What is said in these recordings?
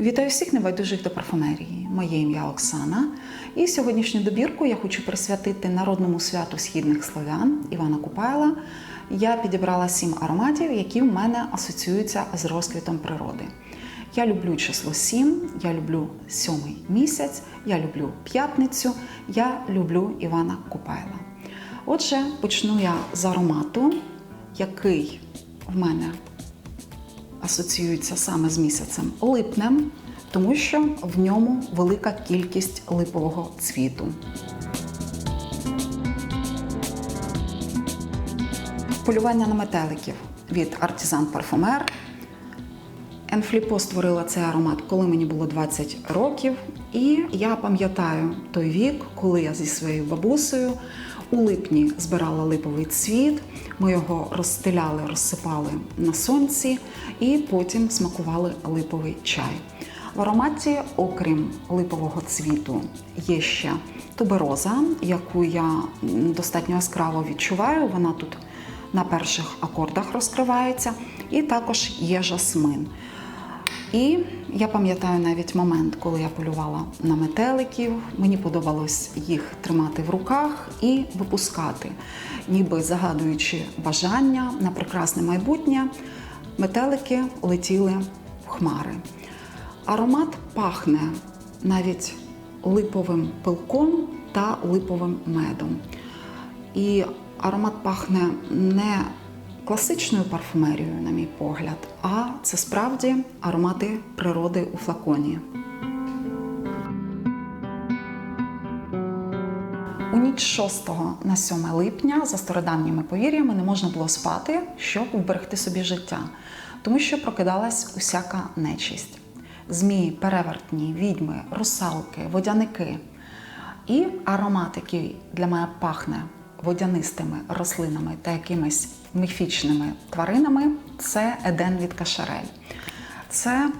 Вітаю всіх небайдужих до парфумерії. Моє ім'я Оксана. І сьогоднішню добірку я хочу присвятити народному святу східних слов'ян Івана Купайла. Я підібрала сім ароматів, які в мене асоціюються з розквітом природи. Я люблю число 7, я люблю сьомий місяць, я люблю п'ятницю, я люблю Івана Купайла. Отже, почну я з аромату, який в мене асоціюється саме з місяцем липнем, тому що в ньому велика кількість липового цвіту. Полювання на метеликів від Артизан Парфумер. Енфліпо створила цей аромат, коли мені було 20 років. І я пам'ятаю той вік, коли я зі своєю бабусею у липні збирала липовий цвіт. Ми його розстеляли, розсипали на сонці і потім смакували липовий чай. В ароматі, окрім липового цвіту, є ще тубероза, яку я достатньо яскраво відчуваю. Вона тут на перших акордах розкривається, і також є жасмин. І я пам'ятаю навіть момент, коли я полювала на метеликів. Мені подобалось їх тримати в руках і випускати, ніби загадуючи бажання на прекрасне майбутнє, метелики летіли в хмари. Аромат пахне навіть липовим пилком та липовим медом. І аромат пахне не класичною парфумерією, на мій погляд, а це справді аромати природи у флаконі. У ніч 6 на 7 липня за стародавніми повір'ями не можна було спати, щоб вберегти собі життя, тому що прокидалась усяка нечисть. Змії, перевертні, відьми, русалки, водяники. І аромат, який для мене пахне водянистими рослинами та якимись міфічними тваринами, це Еден від Кашарель. Це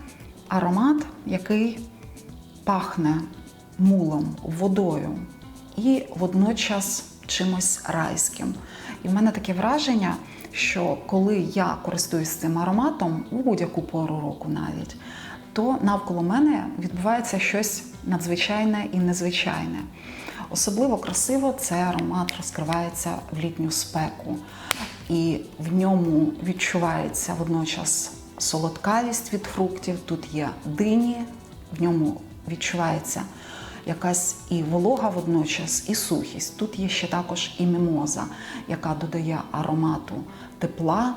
аромат, який пахне мулом, водою і водночас чимось райським. І в мене таке враження, що коли я користуюсь цим ароматом у будь-яку пору року навіть, то навколо мене відбувається щось надзвичайне і незвичайне. Особливо красиво цей аромат розкривається в літню спеку, і в ньому відчувається водночас солодкавість від фруктів. Тут є дині, в ньому відчувається якась і волога водночас, і сухість. Тут є ще також і мімоза, яка додає аромату тепла.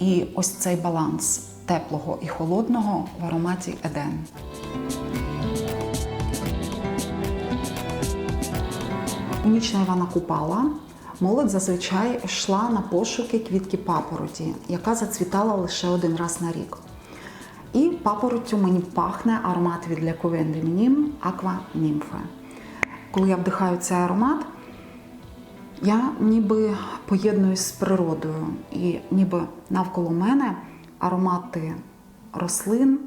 І ось цей баланс теплого і холодного в ароматі Еден. У ніч Івана Купала молодь зазвичай йшла на пошуки квітки папороті, яка зацвітала лише один раз на рік. І папороттю мені пахне аромат від Couvent Feminin Aqua Nymphe. Коли я вдихаю цей аромат, я ніби поєднуюсь з природою, і ніби навколо мене аромати рослин,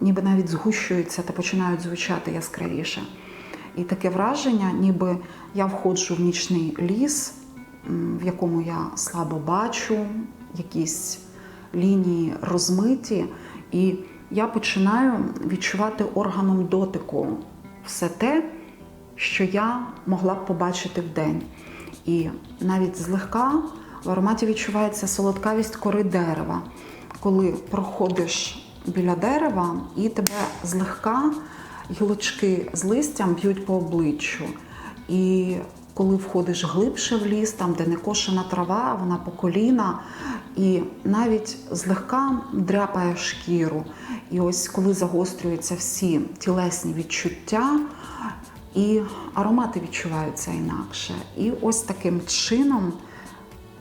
ніби навіть згущуються та починають звучати яскравіше. І таке враження, ніби я входжу в нічний ліс, в якому я слабо бачу, якісь лінії розмиті, і я починаю відчувати органом дотику все те, що я могла б побачити вдень. І навіть злегка в ароматі відчувається солодкавість кори дерева, коли проходиш біля дерева і тебе злегка гілочки з листям б'ють по обличчю. І коли входиш глибше в ліс, там, де не кошена трава, вона по коліна, і навіть злегка дряпає шкіру. І ось коли загострюються всі тілесні відчуття, і аромати відчуваються інакше. І ось таким чином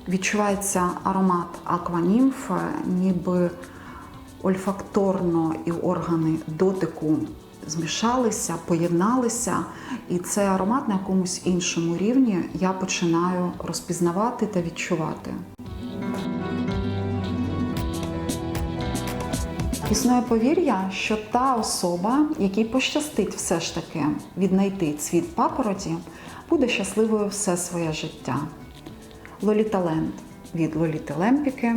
відчувається аромат акванімф, ніби ольфакторно і органи дотику змішалися, поєдналися, і цей аромат на якомусь іншому рівні я починаю розпізнавати та відчувати. Існує повір'я, що та особа, якій пощастить все ж таки віднайти цвіт папороті, буде щасливою все своє життя. Лоліта Ленд від Лоліти Лемпіки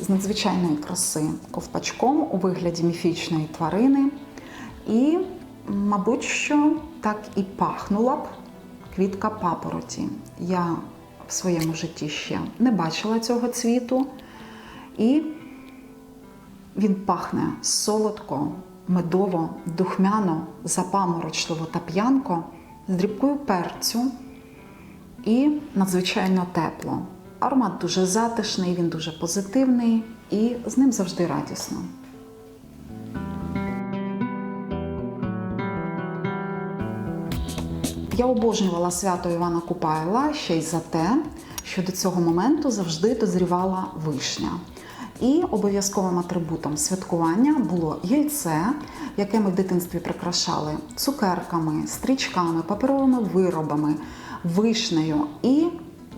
з надзвичайної краси ковпачком у вигляді міфічної тварини. І, мабуть, що так і пахнула б квітка папороті. Я в своєму житті ще не бачила цього цвіту. І він пахне солодко, медово, духмяно, запаморочливо та п'янко, з дрібкою перцю і надзвичайно тепло. Аромат дуже затишний, він дуже позитивний і з ним завжди радісно. Я обожнювала свято Івана Купайла ще й за те, що до цього моменту завжди дозрівала вишня. І обов'язковим атрибутом святкування було яйце, яке ми в дитинстві прикрашали цукерками, стрічками, паперовими виробами, вишнею. І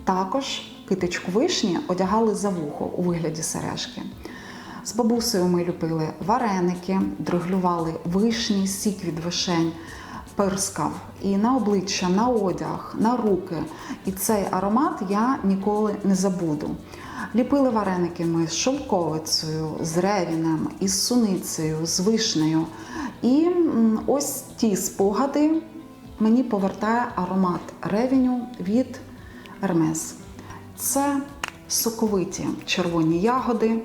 також китичку вишні одягали за вухо у вигляді сережки. З бабусею ми любили вареники, дриглювали вишні, сік від вишень, пирскав і на обличчя, на одяг, на руки. І цей аромат я ніколи не забуду. Ліпили вареники ми з шовковицею, з ревінем, із суницею, з вишнею. І ось ті спогади мені повертає аромат ревеню від Ермес. Це соковиті червоні ягоди,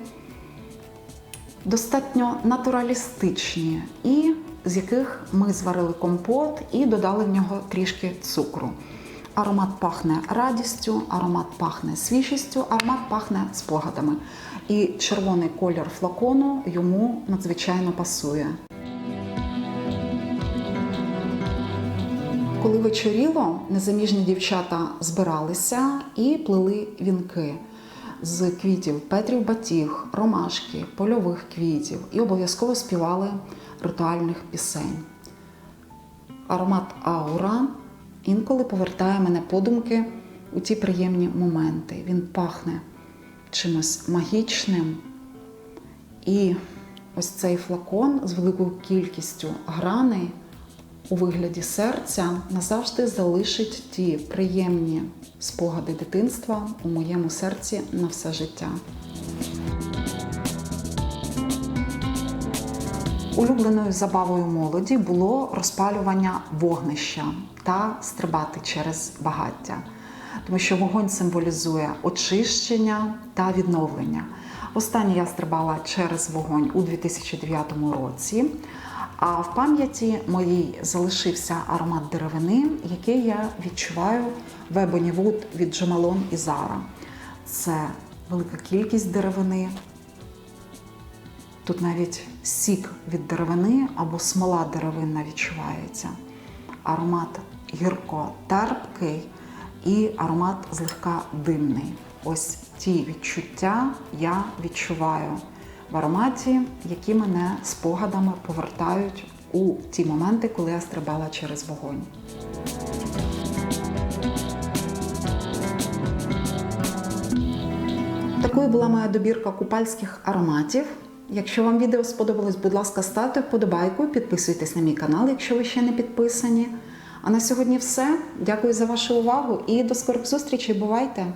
достатньо натуралістичні, і з яких ми зварили компот і додали в нього трішки цукру. Аромат пахне радістю, аромат пахне свіжістю, аромат пахне спогадами. І червоний колір флакону йому надзвичайно пасує. Коли вечоріло, незаміжні дівчата збиралися і плели вінки з квітів Петрів батіг, ромашки, польових квітів і обов'язково співали ритуальних пісень. Аромат аура інколи повертає мене подумки у ті приємні моменти. Він пахне чимось магічним. І ось цей флакон з великою кількістю граней у вигляді серця назавжди залишить ті приємні спогади дитинства у моєму серці на все життя. Улюбленою забавою молоді було розпалювання вогнища та стрибати через багаття, тому що вогонь символізує очищення та відновлення. Останнє я стрибала через вогонь у 2009 році. А в пам'яті моїй залишився аромат деревини, який я відчуваю в Ebony Wood від Джомалон і Зара. Це велика кількість деревини. Тут навіть сік від деревини або смола деревинна відчувається. Аромат гірко-терпкий і аромат злегка димний. Ось ті відчуття я відчуваю в ароматі, які мене спогадами повертають у ті моменти, коли я стрибала через вогонь. Такою була моя добірка купальських ароматів. Якщо вам відео сподобалось, будь ласка, ставте вподобайку, підписуйтесь на мій канал, якщо ви ще не підписані. А на сьогодні все. Дякую за вашу увагу і до скорих зустрічей. Бувайте!